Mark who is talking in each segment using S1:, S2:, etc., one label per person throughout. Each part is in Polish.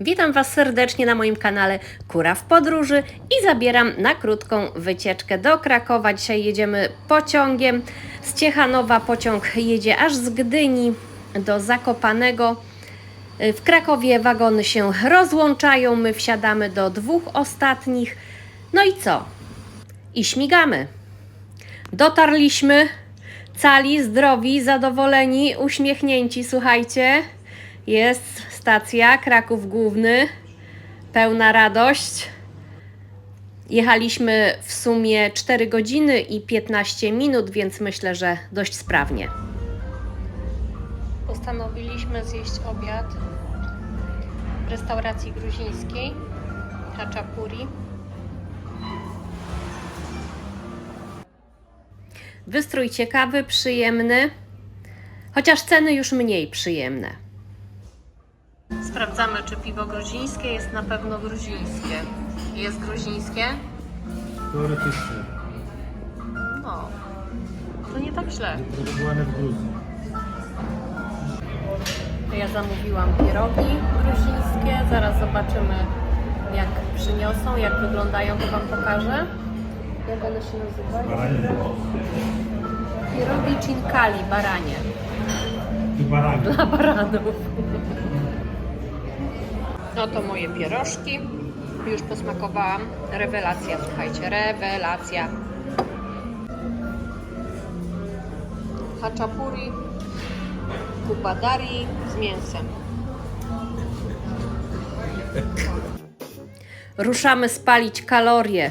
S1: Witam Was serdecznie na moim kanale Kura w Podróży i zabieram na krótką wycieczkę do Krakowa. Dzisiaj jedziemy pociągiem. Z Ciechanowa pociąg jedzie aż z Gdyni do Zakopanego. W Krakowie wagony się rozłączają, my wsiadamy do dwóch ostatnich. No i co? I śmigamy. Dotarliśmy cali, zdrowi, zadowoleni, uśmiechnięci, słuchajcie. Jest stacja Kraków Główny, pełna radość. Jechaliśmy w sumie 4 godziny i 15 minut, więc myślę, że dość sprawnie. Postanowiliśmy zjeść obiad w restauracji gruzińskiej Haczapuri. Wystrój ciekawy, przyjemny, chociaż ceny już mniej przyjemne. Sprawdzamy, czy piwo gruzińskie jest na pewno gruzińskie. Jest gruzińskie?
S2: Teoretycznie.
S1: No, to nie tak źle.
S2: Produkowane w Gruzji.
S1: Ja zamówiłam pierogi gruzińskie. Zaraz zobaczymy, jak przyniosą, jak wyglądają, to Wam pokażę. Jak one się nazywają?
S2: Baranie.
S1: Pierogi cinkali, baranie. Dla baranów. No to moje pierożki. Już posmakowałam. Rewelacja, słuchajcie, rewelacja. Haczapuri, kubadari z mięsem. Ruszamy spalić kalorie.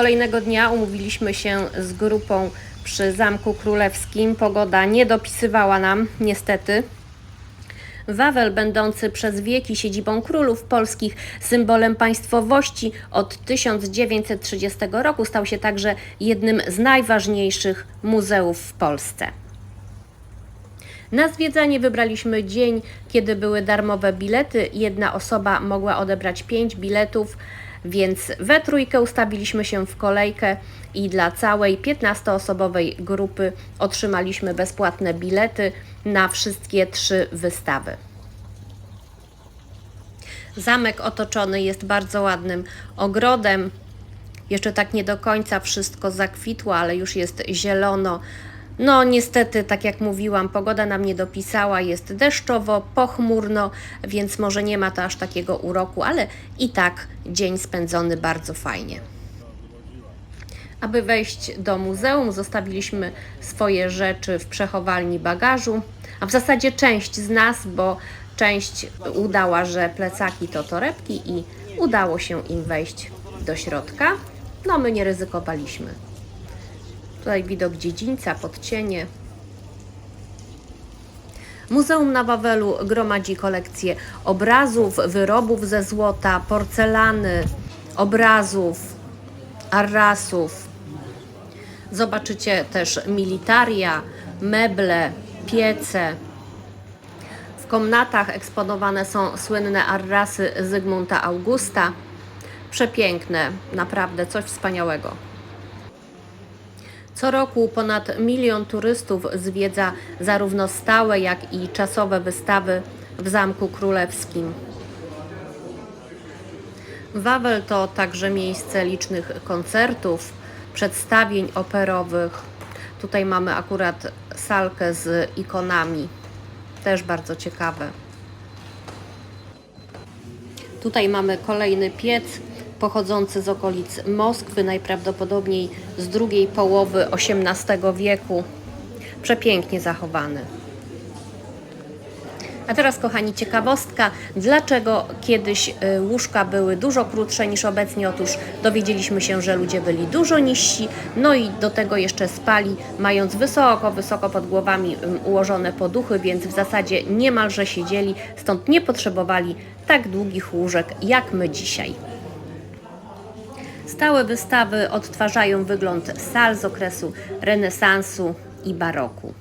S1: Kolejnego dnia umówiliśmy się z grupą przy Zamku Królewskim. Pogoda nie dopisywała nam, niestety. Wawel, będący przez wieki siedzibą królów polskich, symbolem państwowości, od 1930 roku stał się także jednym z najważniejszych muzeów w Polsce. Na zwiedzanie wybraliśmy dzień, kiedy były darmowe bilety. Jedna osoba mogła odebrać 5 biletów, więc we trójkę ustawiliśmy się w kolejkę i dla całej 15-osobowej grupy otrzymaliśmy bezpłatne bilety na wszystkie trzy wystawy. Zamek otoczony jest bardzo ładnym ogrodem. Jeszcze tak nie do końca wszystko zakwitło, ale już jest zielono. No, niestety, tak jak mówiłam, pogoda nam nie dopisała, jest deszczowo, pochmurno, więc może nie ma to aż takiego uroku, ale i tak dzień spędzony bardzo fajnie. Aby wejść do muzeum, zostawiliśmy swoje rzeczy w przechowalni bagażu, a w zasadzie część z nas, bo część udała, że plecaki to torebki i udało się im wejść do środka. No, my nie ryzykowaliśmy. Tutaj widok dziedzińca, podcienie. Muzeum na Wawelu gromadzi kolekcje obrazów, wyrobów ze złota, porcelany, obrazów, arrasów. Zobaczycie też militaria, meble, piece. W komnatach eksponowane są słynne arrasy Zygmunta Augusta. Przepiękne, naprawdę coś wspaniałego. Co roku ponad milion turystów zwiedza zarówno stałe, jak i czasowe wystawy w Zamku Królewskim. Wawel to także miejsce licznych koncertów, przedstawień operowych. Tutaj mamy akurat salkę z ikonami, też bardzo ciekawe. Tutaj mamy kolejny piec pochodzący z okolic Moskwy, najprawdopodobniej z drugiej połowy XVIII wieku. Przepięknie zachowany. A teraz, kochani, ciekawostka, dlaczego kiedyś y, łóżka były dużo krótsze niż obecnie? Otóż dowiedzieliśmy się, że ludzie byli dużo niżsi, no i do tego jeszcze spali, mając wysoko, wysoko pod głowami ułożone poduchy, więc w zasadzie niemalże siedzieli, stąd nie potrzebowali tak długich łóżek jak my dzisiaj. Stałe wystawy odtwarzają wygląd sal z okresu renesansu i baroku.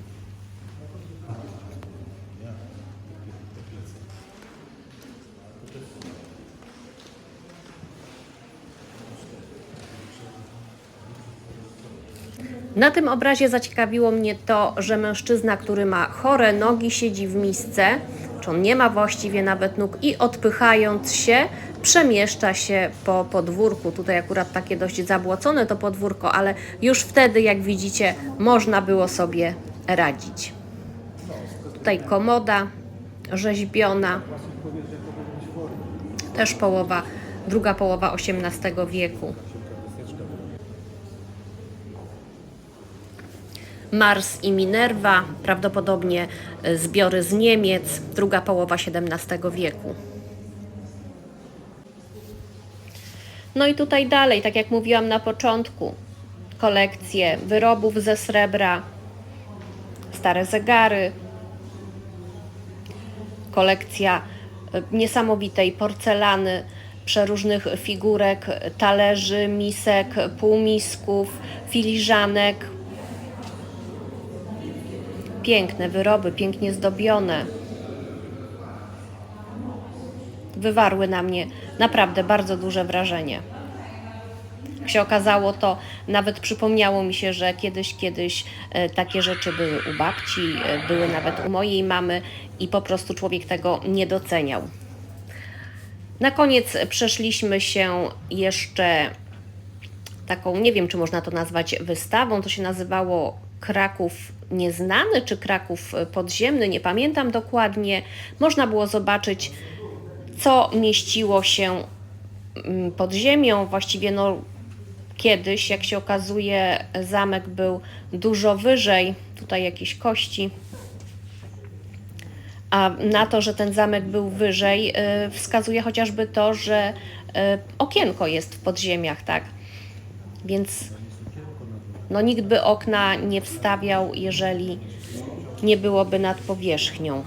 S1: Na tym obrazie zaciekawiło mnie to, że mężczyzna, który ma chore nogi, siedzi w misce, czy on nie ma właściwie nawet nóg i odpychając się, przemieszcza się po podwórku. Tutaj akurat takie dość zabłocone to podwórko, ale już wtedy, jak widzicie, można było sobie radzić. Tutaj komoda rzeźbiona, też połowa, druga połowa XVIII wieku. Mars i Minerva, prawdopodobnie zbiory z Niemiec, druga połowa XVII wieku. No i tutaj dalej, tak jak mówiłam na początku, kolekcje wyrobów ze srebra, stare zegary, kolekcja y, niesamowitej porcelany, przeróżnych figurek, talerzy, misek, półmisków, filiżanek, piękne wyroby, pięknie zdobione. Wywarły na mnie naprawdę bardzo duże wrażenie. Jak się okazało, to nawet przypomniało mi się, że kiedyś, kiedyś e, takie rzeczy były u babci, e, były nawet u mojej mamy i po prostu człowiek tego nie doceniał. Na koniec przeszliśmy się jeszcze taką, nie wiem czy można to nazwać wystawą, to się nazywało Kraków Nieznany czy Kraków Podziemny, nie pamiętam dokładnie. Można było zobaczyć, co mieściło się mm, pod ziemią. Właściwie no, kiedyś, jak się okazuje, zamek był dużo wyżej. Tutaj jakieś kości. A na to, że ten zamek był wyżej, y, wskazuje chociażby to, że y, okienko jest w podziemiach, tak? Więc no, nikt by okna nie wstawiał, jeżeli nie byłoby nad powierzchnią.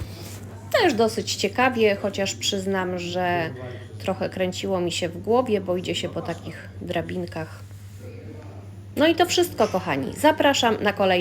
S1: Też dosyć ciekawie, chociaż przyznam, że trochę kręciło mi się w głowie, bo idzie się po takich drabinkach. No i to wszystko, kochani. Zapraszam na kolejne.